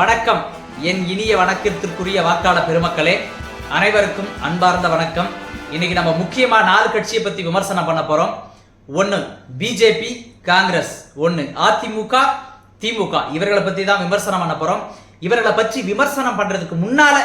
வணக்கம். என் இனிய வணக்கத்திற்குரிய வாக்காளர் பெருமக்களே அனைவருக்கும் அன்பார்ந்த வணக்கம். இன்னைக்கு நம்ம முக்கியமா நாலு கட்சியை பத்தி விமர்சனம் பண்ண போறோம். ஒன்னு பிஜேபி காங்கிரஸ். ஒன்னு அதிமுக திமுக. இவர்களை பத்தி தான் விமர்சனம் பண்ண போறோம். இவர்களை பற்றி விமர்சனம் பண்றதுக்கு முன்னால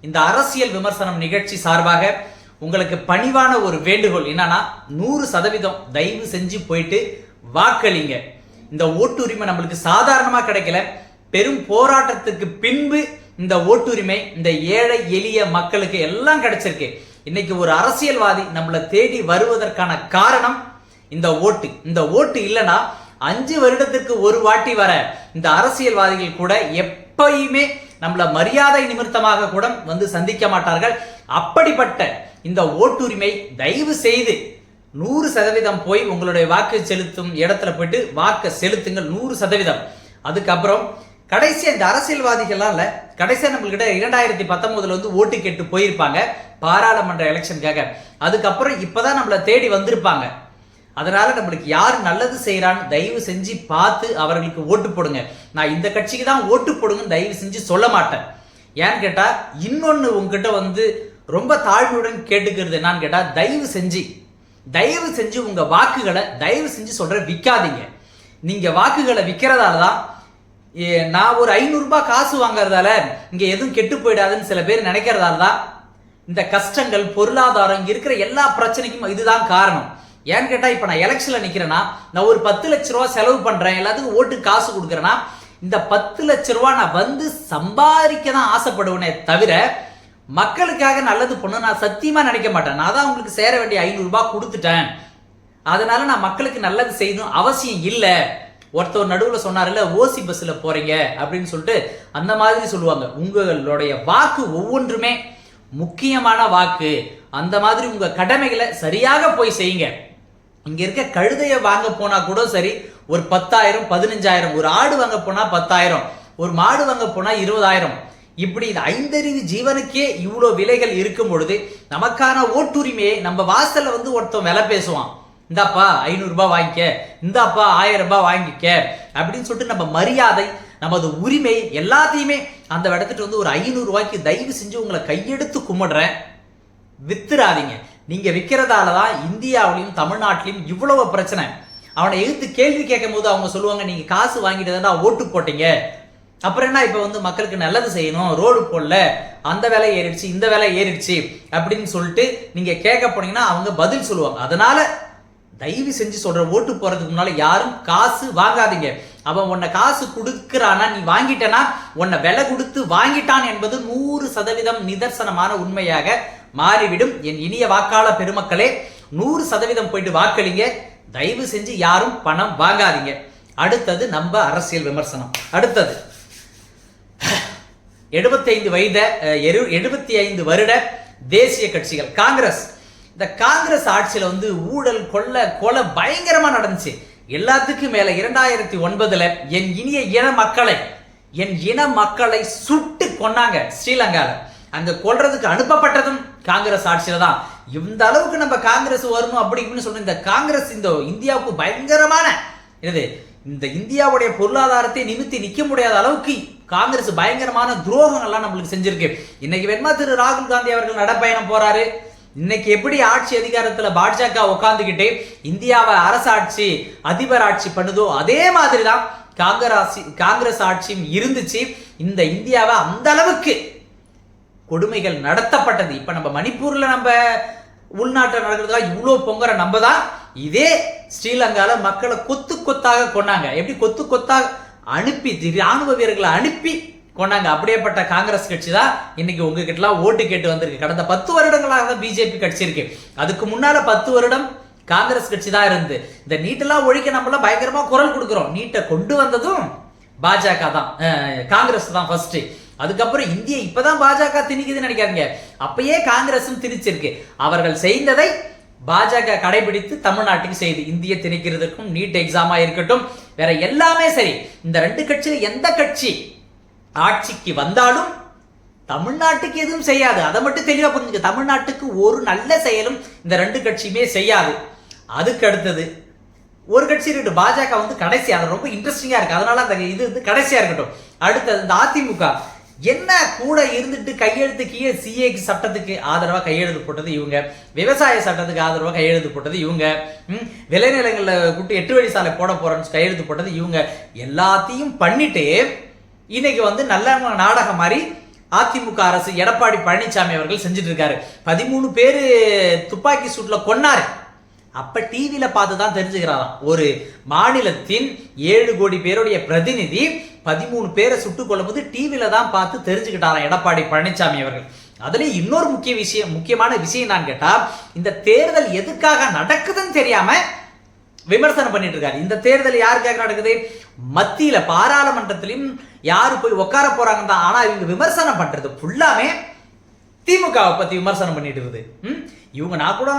இந்த அரசியல் விமர்சனம் நிகழ்ச்சி சார்பாக உங்களுக்கு பணிவான ஒரு வேண்டுகோள் என்னன்னா நூறு சதவீதம் தயவு செஞ்சு போயிட்டு வாக்களிங்க. இந்த ஓட்டுரிமை நம்மளுக்கு சாதாரணமாக கிடைக்கல. பெரும் போராட்டத்துக்கு பின்பு இந்த ஓட்டுரிமை இந்த ஏழை எளிய மக்களுக்கு எல்லாம் கிடைச்சிருக்கு. இன்னைக்கு ஒரு அரசியல்வாதி நம்மளை தேடி வருவதற்கான காரணம் இந்த ஓட்டு. இந்த ஓட்டு இல்லைன்னா அஞ்சு வருடத்திற்கு ஒரு வாட்டி வர இந்த அரசியல்வாதிகள் கூட எப்பயுமே நம்மள மரியாதை நிமித்தமாக கூட வந்து சந்திக்க மாட்டார்கள். அப்படிப்பட்ட இந்த ஓட்டுரிமை தயவு செய்து நூறு சதவீதம் போய் உங்களுடைய வாக்கு செலுத்தும் இடத்துல போயிட்டு வாக்கு செலுத்துங்கள் நூறு சதவீதம். அதுக்கப்புறம் கடைசி இந்த அரசியல்வாதிகள்லாம் இல்லை. கடைசியாக நம்மள்கிட்ட இரண்டாயிரத்தி பத்தொம்போதுல வந்து ஓட்டு கேட்டு போயிருப்பாங்க. பாராளுமன்ற எலெக்ஷனுக்காக. அதுக்கப்புறம் இப்பதான் நம்மளை தேடி வந்திருப்பாங்க. அதனால நம்மளுக்கு யார் நல்லது செய்யறான்னு தயவு செஞ்சு பார்த்து அவர்களுக்கு ஓட்டு போடுங்க. நான் இந்த கட்சிக்கு தான் ஓட்டு போடுங்கன்னு தயவு செஞ்சு சொல்ல மாட்டேன். ஏன்னு கேட்டால் இன்னொன்று உங்ககிட்ட வந்து ரொம்ப தாழ்மையுடன் கேட்டுக்கிறது என்னன்னு கேட்டால் தயவு செஞ்சு தயவு செஞ்சு உங்கள் வாக்குகளை தயவு செஞ்சு சொல்கிற விற்காதீங்க நீங்கள் வாக்குகளை விற்கிறதால தான் நான் ஒரு ஐநூறுரூபா காசு வாங்குறதால இங்கே எதுவும் கெட்டு போயிடாதுன்னு சில பேர் நினைக்கிறதால தான் இந்த கஷ்டங்கள் பொருளாதாரம் இருக்கிற எல்லா பிரச்சனைக்கும் இதுதான் காரணம். ஏன்னு கேட்டால் இப்போ நான் எலெக்ஷனில் நிற்கிறேன்னா நான் ஒரு பத்து லட்ச ரூபா செலவு பண்ணுறேன் எல்லாத்துக்கும் ஓட்டு காசு கொடுக்குறேன்னா இந்த பத்து லட்ச ரூபா நான் வந்து சம்பாதிக்க தான் ஆசைப்படுவேனே தவிர மக்களுக்காக நல்லது பண்ண நான் சத்தியமாக நினைக்க மாட்டேன். நான் தான் உங்களுக்கு சேர வேண்டிய ஐநூறுரூபா கொடுத்துட்டேன். அதனால நான் மக்களுக்கு நல்லது செய்யணும் அவசியம் இல்லை. ஒருத்தர் நடுவில் சொன்னார்ல ஓசி பஸ்ஸில் போகிறீங்க அப்படின்னு சொல்லிட்டு அந்த மாதிரி சொல்லுவாங்க. உங்களுடைய வாக்கு ஒவ்வொன்றுமே முக்கியமான வாக்கு. அந்த மாதிரி உங்கள் கடமைகளை சரியாக போய் செய்யுங்க. இங்கே இருக்க கழுதையை வாங்க போனால் கூட சரி ஒரு பத்தாயிரம் பதினஞ்சாயிரம் ஒரு ஆடு வாங்க போனால் பத்தாயிரம் ஒரு மாடு வாங்க போனால் இருபதாயிரம். இப்படி இந்த ஐந்தறிவு ஜீவனுக்கே இவ்வளோ விலைகள் இருக்கும் பொழுது நமக்கான ஓட்டுரிமையை நம்ம வாசலில் வந்து ஒருத்தன் விலை பேசுவான். இந்தாப்பா ஐநூறுரூபா வாங்கிக்க. இந்தாப்பா ஆயிரம் ரூபாய் வாங்கிக்க. அப்படின்னு சொல்லிட்டு நம்ம மரியாதை நமது உரிமை எல்லாத்தையுமே அந்த இடத்துட்டு வந்து ஒரு ஐநூறு ரூபாய்க்கு தயவு செஞ்சு உங்களை கையெடுத்து கும்பிடுறேன். வித்துறாதீங்க. நீங்கள் விற்கிறதால தான் இந்தியாவிலையும் தமிழ்நாட்டிலையும் இவ்வளவு பிரச்சனை. அவனை எதிர்த்து கேள்வி கேட்கும் போது அவங்க சொல்லுவாங்க நீங்கள் காசு வாங்கிட்டு தான் ஓட்டு போட்டீங்க. அப்புறம் என்ன இப்போ வந்து மக்களுக்கு நல்லது செய்யணும்? ரோடு போடல. அந்த வேலை ஏறிடுச்சு இந்த வேலை ஏறிடுச்சு. அப்படின்னு சொல்லிட்டு நீங்கள் கேட்க போனீங்கன்னா அவங்க பதில் சொல்லுவாங்க. அதனால தயவு செஞ்சு சொல்ற ஓட்டு போறதுக்கு முன்னால யாரும் காசு வாங்காதீங்க. அவன் உன்னை காசு கொடுக்கறானா நீ வாங்கிட்டனா உன்னை விலை கொடுத்து வாங்கிட்டான் என்பது நூறு சதவீதம் நிதர்சனமான உண்மையாக மாறிவிடும். என் இனிய வாக்காள பெருமக்களே நூறு சதவீதம் போயிட்டு வாக்களிங்க. தயவு செஞ்சு யாரும் பணம் வாங்காதீங்க. அடுத்தது நம்ம அரசியல் விமர்சனம். அடுத்தது. எழுபத்தி ஐந்து வயத எழுபத்தி ஐந்து வருட தேசிய கட்சிகள் காங்கிரஸ். இந்த காங்கிரஸ் ஆட்சியில் வந்து ஊழல் கொள்ள கொலை பயங்கரமாக நடந்துச்சு. எல்லாத்துக்கும் மேலே இரண்டாயிரத்தி ஒன்பதில் என் இனிய இன மக்களை என் இன மக்களை சுட்டு கொன்னாங்க ஸ்ரீலங்காவில் அங்க கொல்றதுக்கு அனுப்பப்பட்டதும் காங்கிரஸ் ஆட்சியில தான். இந்த அளவுக்கு நம்ம காங்கிரஸ் வரணும் அப்படி இப்படின்னு சொல்ற இந்த காங்கிரஸ் இந்த இந்தியாவுக்கு பயங்கரமான இது இந்த இந்தியாவுடைய பொருளாதாரத்தை நிமித்தி நிக்க முடியாத அளவுக்கு காங்கிரஸ் பயங்கரமான துரோகங்கள்லாம் நம்மளுக்கு செஞ்சிருக்கு. இன்னைக்கு வெண்மா திரு ராகுல் காந்தி அவர்கள் நடப்பயணம் போறாரு? இன்னைக்கு எப்படி ஆட்சி அதிகாரத்துல பாஜக உட்காந்துக்கிட்டு இந்தியாவை அரசாட்சி அதிபர் ஆட்சி பண்ணுதோ அதே மாதிரி தான் காங்கிரஸ் காங்கிரஸ் ஆட்சியும் இருந்துச்சு. இந்த இந்தியாவை அந்த அளவுக்கு கொடுமைகள் நடத்தப்பட்டது. இப்ப நம்ம மணிப்பூர்ல நம்ம உள்நாட்டில் நடக்கிறதா இவ்வளோ பொங்குற நம்ம தான் இதே ஸ்ரீலங்கால மக்களை கொத்து கொத்தாக கொண்டாங்க எப்படி கொத்து கொத்தாக அனுப்பி ராணுவ வீரர்களை அனுப்பி கொண்டாங்க. அப்படியேப்பட்ட காங்கிரஸ் கட்சி தான் இன்னைக்கு உங்ககிட்டலாம் ஓட்டு கேட்டு வந்திருக்கு. கடந்த பத்து வருடங்களாக தான் பிஜேபி கட்சி இருக்கு. அதுக்கு முன்னால பத்து வருடம் காங்கிரஸ் கட்சி தான் இருந்து. இந்த நீட்டெல்லாம் ஒழிக்க நம்மளாம் பயங்கரமா குரல் கொடுக்குறோம். நீட்டை கொண்டு வந்ததும் பாஜக தான். காங்கிரஸ் தான் ஃபர்ஸ்ட் அதுக்கப்புறம் இந்திய இப்பதான் பாஜக திணிக்குதுன்னு நினைக்காதீங்க. அப்பயே காங்கிரஸும் திணிச்சிருக்கு. அவர்கள் செய்ததை பாஜக கடைபிடித்து தமிழ்நாட்டுக்கு செய்து. இந்திய திணிக்கிறதுக்கும் நீட் எக்ஸாமா இருக்கட்டும். வேற எல்லாமே சரி. இந்த ரெண்டு கட்சியில எந்த கட்சி ஆட்சிக்கு வந்தாலும் தமிழ்நாட்டுக்கு எதுவும் செய்யாது. அதை மட்டும் தெளிவாக புரிஞ்சுக்க. தமிழ்நாட்டுக்கு ஒரு நல்ல செயலும் இந்த ரெண்டு கட்சியுமே செய்யாது. அதுக்கு அடுத்தது ஒரு கட்சி இருக்கு பாஜக வந்து கடைசி அது ரொம்ப இன்ட்ரெஸ்டிங்காக இருக்கு. அதனால அந்த இது வந்து கடைசியாக இருக்கட்டும். அடுத்தது இந்த அதிமுக. என்ன கூட இருந்துட்டு கையெழுத்து கீழே சிஏக்கு சட்டத்துக்கு ஆதரவாக கையெழுத்து போட்டது இவங்க. விவசாய சட்டத்துக்கு ஆதரவாக கையெழுத்து போட்டது இவங்க. விளைநிலங்களில் கூட்டு எட்டு வழி சாலை போட போறேன்னு கையெழுத்து போட்டது இவங்க. எல்லாத்தையும் பண்ணிட்டு இன்னைக்கு வந்து நல்ல நாடகம் மாதிரி அதிமுக அரசு எடப்பாடி பழனிசாமி அவர்கள் செஞ்சுட்டு இருக்காரு பதிமூணு பேர் துப்பாக்கி சூட்டில் கொன்னாரு. அப்ப டிவியில பார்த்து தான் தெரிஞ்சுக்கிறாராம். ஒரு மாநிலத்தின் ஏழு கோடி பேருடைய பிரதிநிதி பதிமூணு பேரை சுட்டுக் கொள்ளும்போது டிவியில தான் பார்த்து தெரிஞ்சுக்கிட்டாராம் எடப்பாடி பழனிசாமி அவர்கள். அதுலேயும் இன்னொரு முக்கிய விஷயம் முக்கியமான விஷயம் நான் கேட்டால் இந்த தேர்தல் எதுக்காக நடக்குதுன்னு தெரியாமல் விமர்சனம் பண்ணிட்டு இருக்காரு இந்த தேர்தல் யாருக்காக நடக்குது? மத்தியில பாராளுமன்றத்திலும் யாரு போய் உட்கார போறாங்க தான். ஆனா இவங்க விமர்சனம் பண்றது ஃபுல்லாமே திமுகவை பத்தி விமர்சனம் பண்ணிட்டு இருக்குது. இவங்க நான் கூட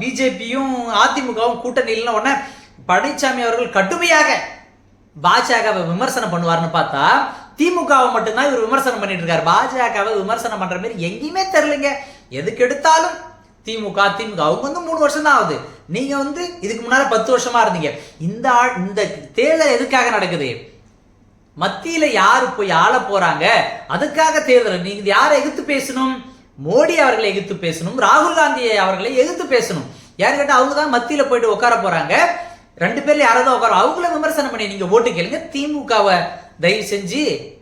பிஜேபியும் அதிமுகவும் கூட்டணி உடனே பழனிசாமி அவர்கள் கடுமையாக பாஜகவை விமர்சனம் பண்ணுவார்னு பார்த்தா திமுகவை மட்டும்தான் இவர் விமர்சனம் பண்ணிட்டு இருக்காரு. பாஜகவை விமர்சனம் பண்ற மாதிரி எங்கேயுமே தெரியலங்க. எதுக்கு எடுத்தாலும் திமுக திமுக. அவங்க வந்து மூணு வருஷம் தான் ஆகுது. நீங்க வந்து இதுக்கு முன்னால பத்து வருஷமா இருந்தீங்க. இந்த ஆள்- இந்த தேர்தல் எதுக்காக நடக்குது? மத்தியில யாரு போய் ஆள போறாங்க? அதுக்காக தேர்தல். நீங்க யாரை எதிர்த்து பேசணும்? மோடி அவர்களை எதிர்த்து பேசணும். ராகுல் காந்தி அவர்களை எதிர்த்து பேசணும். யாரு கேட்டா அவங்க தான் மத்தியில போயிட்டு உட்கார போறாங்க. ரெண்டு பேர்ல யாராவது உட்கார அவங்கள விமர்சனம் பண்ணி நீங்க ஓட்டு கேளுங்க. திமுகவை தயவு செஞ்சு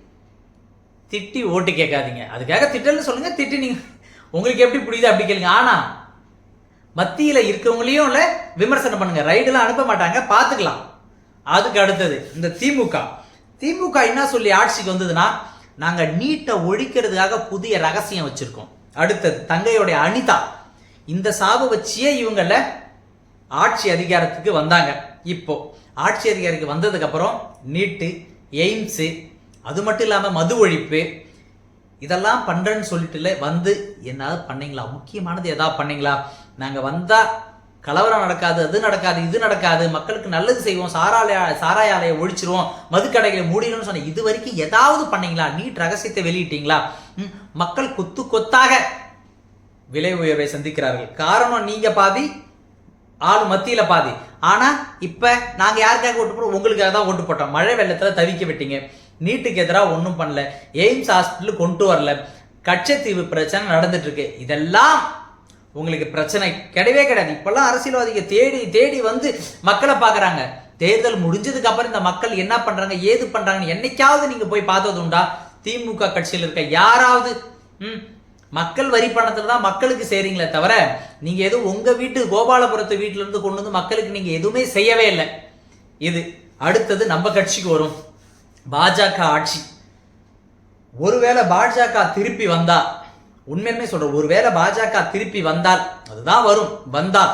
திட்டி ஓட்டு கேட்காதீங்க. அதுக்காக திட்டல்னு சொல்லுங்க. திட்டி நீங்க உங்களுக்கு எப்படி புரியுது அப்படி கேளுங்க. ஆனா மத்தியில இருக்கவங்களையும் இல்ல விமர்சனம் பண்ணுங்க. ரைடுலாம் அனுப்ப மாட்டாங்க. பாத்துக்கலாம் அதுக்கு அடுத்தது இந்த திமுக. திமுக என்ன சொல்லி ஆட்சிக்கு வந்ததுன்னா நாங்க நீட்டை ஒழிக்கிறதுக்காக புதிய ரகசியம் வச்சிருக்கோம். அடுத்தது தங்கையோடைய அனிதா. இந்த சாவு வச்சியே இவங்கள ஆட்சி அதிகாரத்துக்கு வந்தாங்க. இப்போ ஆட்சி அதிகாரிக்கு வந்ததுக்கு அப்புறம் நீட்டு எய்ம்ஸு அது மட்டும் இல்லாமல் மது ஒழிப்பு இதெல்லாம் பண்றேன்னு சொல்லிட்டு வந்து என்னால் பண்ணீங்களா? முக்கியமானது எதாவது பண்ணீங்களா? நாங்கள் வந்தால் கலவரம் நடக்காது அது நடக்காது இது நடக்காது மக்களுக்கு நல்லது செய்வோம் சாராலய சாராய ஆலையை ஒழிச்சிருவோம் மதுக்கடைகளை மூடிடும்னு சொன்ன இது வரைக்கும் ஏதாவது பண்ணீங்களா? நீட் ரகசியத்தை வெளியிட்டீங்களா? மக்கள் கொத்து கொத்தாக விலை உயர்வை சந்திக்கிறார்கள். காரணம் நீங்கள் பாதி ஆள் மத்தியில் பாதி. ஆனால் இப்போ நாங்கள் யாருக்காக ஓட்டு போட்டோம் உங்களுக்காக தான் ஓட்டு போட்டோம். மழை வெள்ளத்தில் தவிக்க விட்டீங்க. நீட்டுக்கு எதிராக ஒன்றும் பண்ணல. எய்ம்ஸ் ஹாஸ்பிட்டல் கொண்டு வரல. கச்சத்தீவு பிரச்சனை நடந்துட்டுருக்கு. இதெல்லாம் உங்களுக்கு பிரச்சனை கிடையவே கிடையாது. இப்போல்லாம் அரசியல்வாதிகள் தேடி தேடி வந்து மக்களை பார்க்குறாங்க. தேர்தல் முடிஞ்சதுக்கு அப்புறம் இந்த மக்கள் என்ன பண்ணுறாங்க ஏது பண்ணுறாங்கன்னு என்னைக்காவது நீங்கள் போய் பார்த்தது உண்டா? திமுக கட்சியில் இருக்க யாராவது? ம்? மக்கள் வரி பணத்தில் தான் மக்களுக்கு செய்கிறீங்களே தவிர நீங்கள் எதுவும் உங்கள் வீட்டு கோபாலபுரத்து வீட்டிலேருந்து கொண்டு வந்து மக்களுக்கு நீங்கள் எதுவுமே செய்யவே இல்லை. இது அடுத்தது நம்ம கட்சிக்கு வரும். பாஜக ஆட்சி. ஒருவேளை பாஜக திருப்பி வந்தா உண்மையுமே சொல்றேன் ஒருவேளை பாஜக திருப்பி வந்தால் அதுதான் வரும் வந்தால்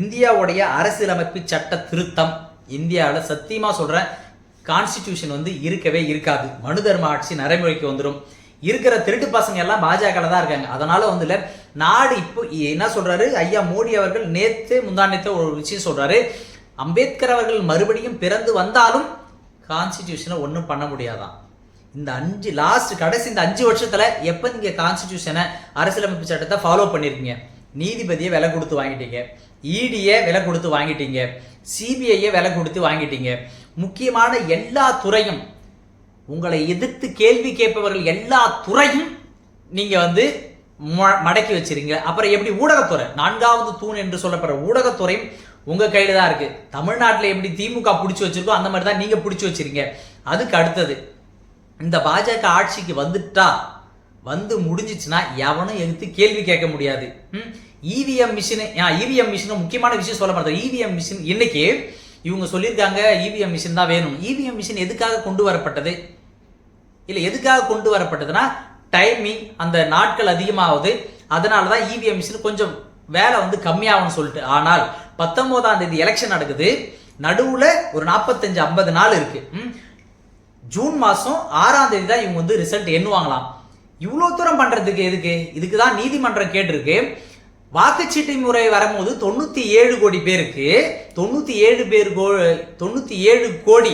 இந்தியாவுடைய அரசியலமைப்பு சட்ட திருத்தம். இந்தியாவில் சத்தியமாக சொல்கிறேன் கான்ஸ்டிடியூஷன் வந்து இருக்கவே இருக்காது. மனு தர்ம ஆட்சி நடைமுறைக்கு வந்துடும் இருக்கிற திருட்டு பசங்க எல்லாம் பாஜக தான் இருக்காங்க. அதனால வந்து இல்லை நாடு இப்போ என்ன சொல்றாரு? ஐயா மோடி அவர்கள் நேத்து முந்தானத்தை ஒரு விஷயம் சொல்றாரு. அம்பேத்கர் அவர்கள் மறுபடியும் பிறந்து வந்தாலும் கான்ஸ்டிடியூஷனை ஒன்றும் பண்ண முடியாதான். இந்த அஞ்சு லாஸ்ட் கடைசி இந்த அஞ்சு வருஷத்தில் எப்போ நீங்கள் கான்ஸ்டியூஷனை அரசியலமைப்பு சட்டத்தை ஃபாலோ பண்ணியிருக்கீங்க நீதிபதியை விலை கொடுத்து வாங்கிட்டீங்க. இடியை விலை கொடுத்து வாங்கிட்டீங்க. சிபிஐயை விலை கொடுத்து வாங்கிட்டீங்க. முக்கியமான எல்லா துறையும் உங்களை எதிர்த்து கேள்வி கேட்பவர்கள் எல்லா துறையும் நீங்கள் வந்து மடக்கி வச்சிருங்க அப்புறம் எப்படி ஊடகத்துறை? நான்காவது தூண் என்று சொல்லப்படுற ஊடகத்துறையும் உங்கள் கையில் தான் இருக்குது தமிழ்நாட்டில் எப்படி திமுக பிடிச்சி வச்சுருக்கோ அந்த மாதிரி தான் நீங்கள் பிடிச்சி வச்சிருக்கீங்க அதுக்கு அடுத்தது இந்த பாஜக ஆட்சிக்கு வந்துட்டா வந்து முடிஞ்சிச்சுன்னா எவனும் எடுத்து கேள்வி கேட்க முடியாது. இவிஎம் மிஷின் இவிஎம் மிஷின் முக்கியமான விஷயம் சொல்ல மாட்டேன் இவிஎம் மிஷின் இன்னைக்கு இவங்க சொல்லியிருக்காங்க இவிஎம் மிஷின் தான் வேணும். இவிஎம் மிஷின் எதுக்காக கொண்டு வரப்பட்டது? இல்லை எதுக்காக கொண்டு வரப்பட்டதுன்னா டைமிங் அந்த நாட்கள் அதிகமாகுது அதனால தான் இவிஎம் மிஷின் கொஞ்சம் வேலை வந்து கம்மியாகும்னு சொல்லிட்டு. ஆனால் பத்தொன்பதாம் தேதி எலெக்ஷன் நடக்குது. நடுவுல ஒரு நாற்பத்தஞ்சு ஐம்பது நாள் இருக்கு. ஜூன் மாசம் ஆறாம் தேதி தான் இவங்க வந்து ரிசல்ட் எண்ணுவாங்களாம். இவ்வளோ தூரம் பண்றதுக்கு எதுக்கு? இதுக்கு தான் நீதிமன்றம் கேட்டிருக்கு. வாக்குச்சீட்டு முறை வரும்போது தொண்ணூத்தி ஏழு கோடி பேருக்கு தொண்ணூத்தி ஏழு பேர் கோ தொண்ணூத்தி ஏழு கோடி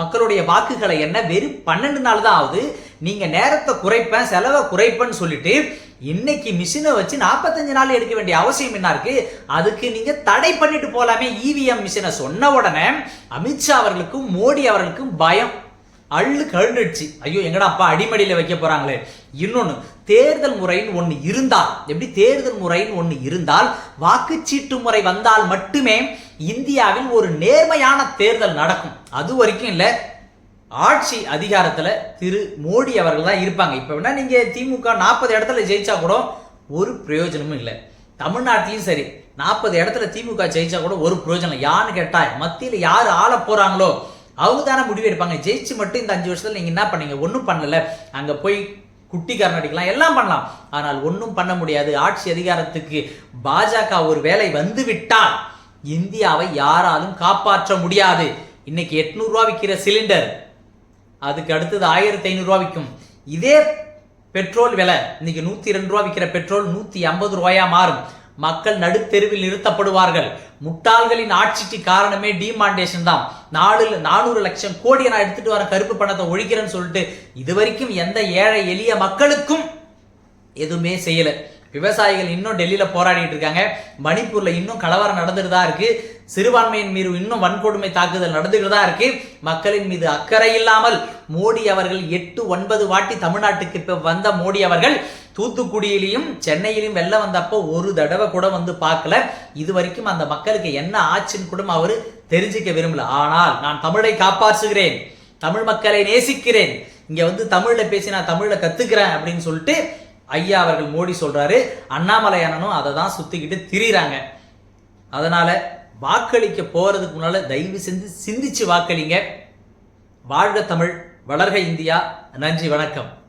மக்களுடைய வாக்குகளை என்ன வெறும் பன்னெண்டு நாள் தான் ஆகுது. நீங்க நேரத்தை குறைப்பேன் செலவை குறைப்பேன்னு சொல்லிட்டு இன்னைக்கு மிஷினை வச்சு நாற்பத்தஞ்சு நாள் எடுக்க வேண்டிய அவசியம் என்ன இருக்கு? அதுக்கு நீங்க தடை பண்ணிட்டு போலாமே. இவிஎம் மிஷினை சொன்ன உடனே அமித்ஷா அவர்களுக்கும் மோடி அவர்களுக்கும் பயம். அள்ளு கழுந்துடுச்சு ஐயோ எங்கடா அப்பா அடிமடியில் வைக்க போறாங்களே. இன்னொன்று தேர்தல் முறைன்னு ஒன்று இருந்தால் எப்படி தேர்தல் முறைன்னு ஒன்று இருந்தால் வாக்குச்சீட்டு முறை வந்தால் மட்டுமே இந்தியாவில் ஒரு நேர்மையான தேர்தல் நடக்கும். அது வரைக்கும் இல்லை ஆட்சி அதிகாரத்தில் திரு மோடி அவர்கள் தான் இருப்பாங்க. இப்போ வேணா நீங்கள் திமுக நாற்பது இடத்துல ஜெயிச்சா கூட ஒரு பிரயோஜனமும் இல்லை. தமிழ்நாட்டிலையும் சரி நாற்பது இடத்துல திமுக ஜெயிச்சா கூட ஒரு பிரயோஜனம் யான்னு கேட்டால் மத்தியில் யார் ஆள போகிறாங்களோ அவங்க தானே முடிவு எடுப்பாங்க. ஜெயிச்சு மட்டும் இந்த அஞ்சு வருஷத்தில் நீங்கள் என்ன பண்ணீங்க? ஒன்றும் பண்ணலை. அங்கே போய் குட்டி அடிக்கலாம் எல்லாம் பண்ணலாம். ஆனால் ஒன்றும் பண்ண முடியாது. ஆட்சி அதிகாரத்துக்கு பாஜக ஒரு வேலை வந்து விட்டால் இந்தியாவை யாராலும் காப்பாற்ற முடியாது. இன்னைக்கு எட்நூறுரூவா விற்கிற சிலிண்டர் அதுக்கு அடுத்தது ஆயிரத்தி ஐநூறுரூவா விற்கும் இதே பெட்ரோல் விலை இன்னைக்கு நூற்றி ரெண்டு ரூபா விற்கிற பெட்ரோல் நூற்றி ஐம்பது ரூபாயா மாறும். மக்கள் நடுத்தெருவில் நிறுத்தப்படுவார்கள். முட்டாள்களின் ஆட்சிக்கு காரணமே டிமாண்டேஷன் தான். நாலு நானூறு லட்சம் கோடியை நான் எடுத்துட்டு வர கருப்பு பணத்தை ஒழிக்கிறேன்னு சொல்லிட்டு இது வரைக்கும் எந்த ஏழை எளிய மக்களுக்கும் எதுவுமே செய்யலை. விவசாயிகள் இன்னும் டெல்லியில் போராடிட்டு இருக்காங்க. மணிப்பூரில் இன்னும் கலவரம் நடந்துட்டு தான் இருக்குது சிறுபான்மையின் மீது இன்னும் வன்கொடுமை தாக்குதல் நடந்துகிட்டு தான் இருக்கு. மக்களின் மீது அக்கறை இல்லாமல் மோடி அவர்கள் எட்டு ஒன்பது வாட்டி தமிழ்நாட்டுக்கு இப்ப வந்த மோடி அவர்கள் தூத்துக்குடியிலையும் சென்னையிலையும் வெளில வந்தப்போ ஒரு தடவை கூட வந்து பார்க்கல. இது வரைக்கும் அந்த மக்களுக்கு என்ன ஆச்சுன்னு கூட அவர் தெரிஞ்சுக்க விரும்பல. ஆனால் நான் தமிழை காப்பாற்றுகிறேன். தமிழ் மக்களை நேசிக்கிறேன். இங்க வந்து தமிழ்ல பேசி நான் தமிழ்ல கத்துக்கிறேன் அப்படின்னு சொல்லிட்டு ஐயா அவர்கள் மோடி சொல்றாரு. அண்ணாமலை அண்ணனும் அதை தான் சுத்திக்கிட்டு திரிகிறாங்க அதனால வாக்களிக்க போகிறதுக்கு முன்னால் தயவு செஞ்சு சிந்திச்சு வாக்களிங்க. வாழ்க தமிழ் வளர்க இந்தியா. நன்றி வணக்கம்.